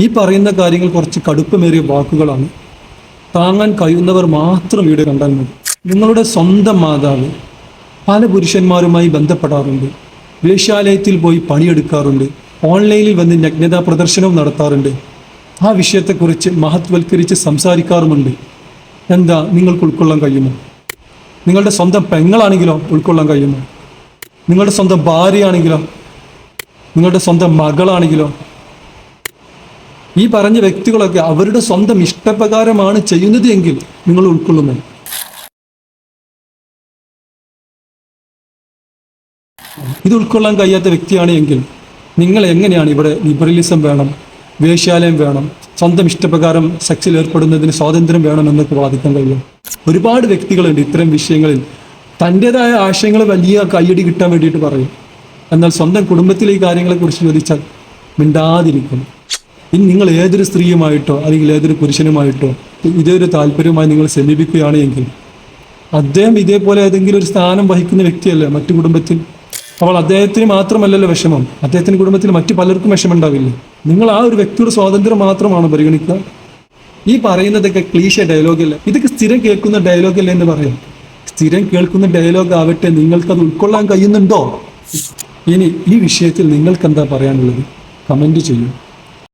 ഈ പറയുന്ന കാര്യങ്ങൾ കുറച്ച് കടുപ്പമേറിയ വാക്കുകളാണ്. താങ്ങാൻ കഴിയുന്നവർ മാത്രം ഇവിടെ കണ്ടാൽ മതി. നിങ്ങളുടെ സ്വന്തം മാതാവ് പല പുരുഷന്മാരുമായി ബന്ധപ്പെടാറുണ്ട്. വേശ്യാലയത്തിൽ പോയി പണിയെടുക്കാറുണ്ട്. ഓൺലൈനിൽ വന്ന് നഗ്നതാ പ്രദർശനവും നടത്താറുണ്ട്. ആ വിഷയത്തെക്കുറിച്ച് മഹത്വൽക്കരിച്ച് സംസാരിക്കാറുമുണ്ട്. എന്താ നിങ്ങൾക്ക് ഉൾക്കൊള്ളാൻ കഴിയുമോ? നിങ്ങളുടെ സ്വന്തം പെങ്ങളാണെങ്കിലോ ഉൾക്കൊള്ളാൻ കഴിയുമോ? നിങ്ങളുടെ സ്വന്തം ഭാര്യയാണെങ്കിലോ? നിങ്ങളുടെ സ്വന്തം മകളാണെങ്കിലോ? ഈ പറഞ്ഞ വ്യക്തികളൊക്കെ അവരുടെ സ്വന്തം ഇഷ്ടപ്രകാരമാണ് ചെയ്യുന്നത് എങ്കിൽ നിങ്ങൾ ഉൾക്കൊള്ളുന്നു. ഇത് ഉൾക്കൊള്ളാൻ കഴിയാത്ത വ്യക്തിയാണ് എങ്കിൽ നിങ്ങൾ എങ്ങനെയാണ് ഇവിടെ ലിബറലിസം വേണം വേശ്യാലയം വേണം സ്വന്തം ഇഷ്ടപ്രകാരം സെക്സിൽ ഏർപ്പെടുന്നതിന് സ്വാതന്ത്ര്യം വേണം എന്നൊക്കെ വാദിക്കാൻ കഴിയും. ഒരുപാട് വ്യക്തികളുണ്ട് ഇത്തരം വിഷയങ്ങളിൽ. തന്റെതായ ആശയങ്ങൾ വലിയ കയ്യടി കിട്ടാൻ വേണ്ടിയിട്ട് പറയും. എന്നാൽ സ്വന്തം കുടുംബത്തിലെ ഈ കാര്യങ്ങളെക്കുറിച്ച് ചോദിച്ചാൽ മിണ്ടാതിരിക്കും. ഇനി നിങ്ങൾ ഏതൊരു സ്ത്രീയുമായിട്ടോ അല്ലെങ്കിൽ ഏതൊരു പുരുഷനുമായിട്ടോ ഇതേ ഒരു താല്പര്യവുമായി നിങ്ങൾ സമീപിക്കുകയാണ് എങ്കിൽ അദ്ദേഹം ഇതേപോലെ ഏതെങ്കിലും ഒരു സ്ഥാനം വഹിക്കുന്ന വ്യക്തിയല്ലേ മറ്റു കുടുംബത്തിൽ? അവൾ അദ്ദേഹത്തിന് മാത്രമല്ലല്ലോ വിഷമം. അദ്ദേഹത്തിന് കുടുംബത്തിൽ മറ്റു പലർക്കും വിഷമമുണ്ടാവില്ലേ? നിങ്ങൾ ആ ഒരു വ്യക്തിയുടെ സ്വാതന്ത്ര്യം മാത്രമാണ് പരിഗണിക്കുക. ഈ പറയുന്നതൊക്കെ ക്ലീശ ഡയലോഗല്ല? ഇതൊക്കെ സ്ഥിരം കേൾക്കുന്ന ഡയലോഗല്ല എന്ന് പറയാം. സ്ഥിരം കേൾക്കുന്ന ഡയലോഗ് ആവട്ടെ നിങ്ങൾക്കത് ഉൾക്കൊള്ളാൻ കഴിയുന്നുണ്ടോ? ഇനി ഈ വിഷയത്തിൽ നിങ്ങൾക്ക് എന്താ പറയാനുള്ളത്? കമന്റ് ചെയ്യൂ.